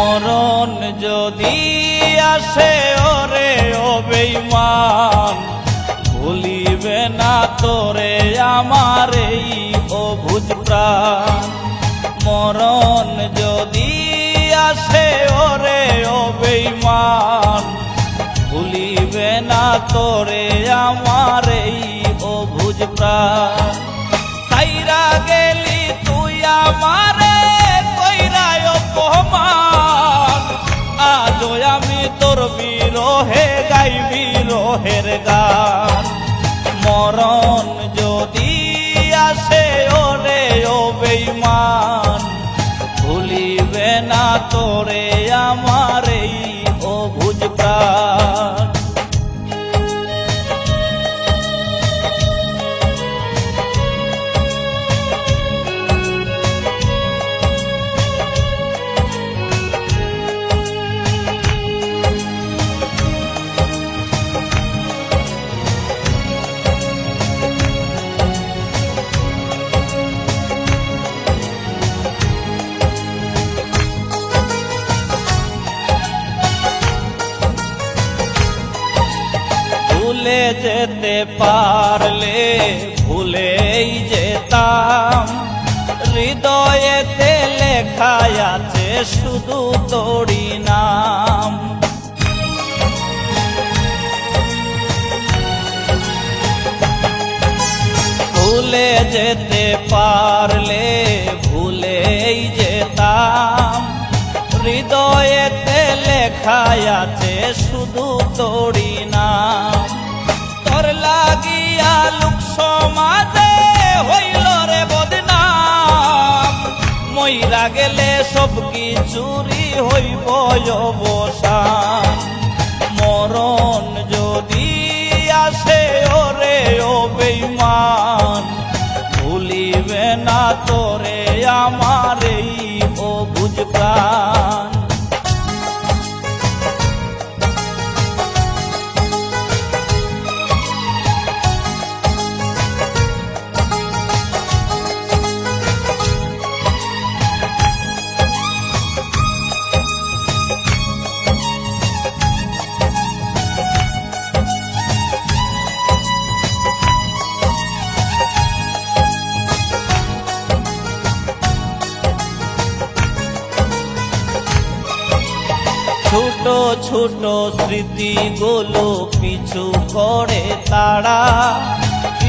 মরণ যদি আসে, ওরে ও বেঈমান ভুলিবে না তোরে আমার এই অভুজ মরণ যদি আসে, ওরে ও ভুলিবে না তোরে আমার এই অভুজ প্রাণ। আমি রোহে গাইবি গাই বিরহের গান। মরণ যদি আসে ভুলে যেতে পারলে ভুলেই যেতাম। হৃদয়েতে লেখা আছে শুধু তোরি নাম। ভুলে যেতে পারলে ভুলেই যেতাম। হৃদয়েতে লেখা আছে শুধু তোরি নাম। তোর লাগিয়া লোক সমাজে হইল রে বদনাম। মইরা গেলে সব কিছুরি হইব অবসান। মরণ যদি আসে, ওরে ও বেঈমান। ভুলিবে না তোরে আমার এই অবুজ প্রাণ ছোট ছোট স্মৃতিগুলো পিছু করে তারা।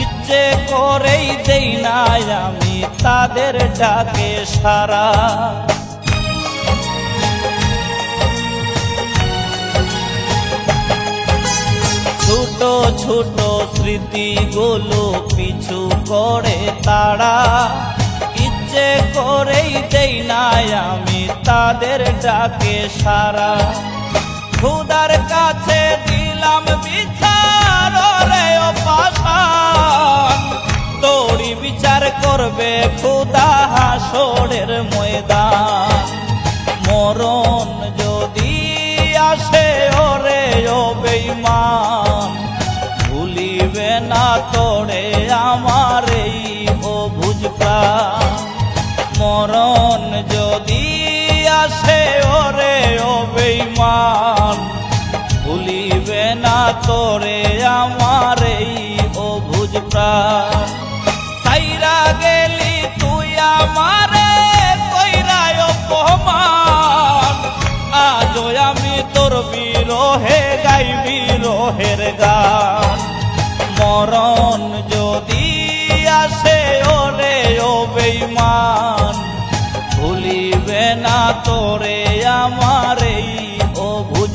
ইচ্ছে করেই দেই না আমি তাদের ডাকে সারা। ছোট ছোট স্মৃতিগুলো পিছু করে তারা। ইচ্ছে করেই দেই নাই আমি, তাদের ডাকে সারা। খুদার কাছে দিলাম বিচার রে ও তোরি বিচার করবে খুদা হাসরের ময়দান। মরণ যদি আসে, ওরে ও বেঈমান। ভুলিবে না তোরে আমার এই অবুজ প্রাণ। তোরে আমার এই অভুজ সাইরা গেলি তুই আমার কইরায় অপমান। আজ আমি তোর বিরোহে গাই বিরোহের গান। মরণ যদি আসে ওরে ও বেইমান ভুলিবে না তোরে আমার এই অভুজ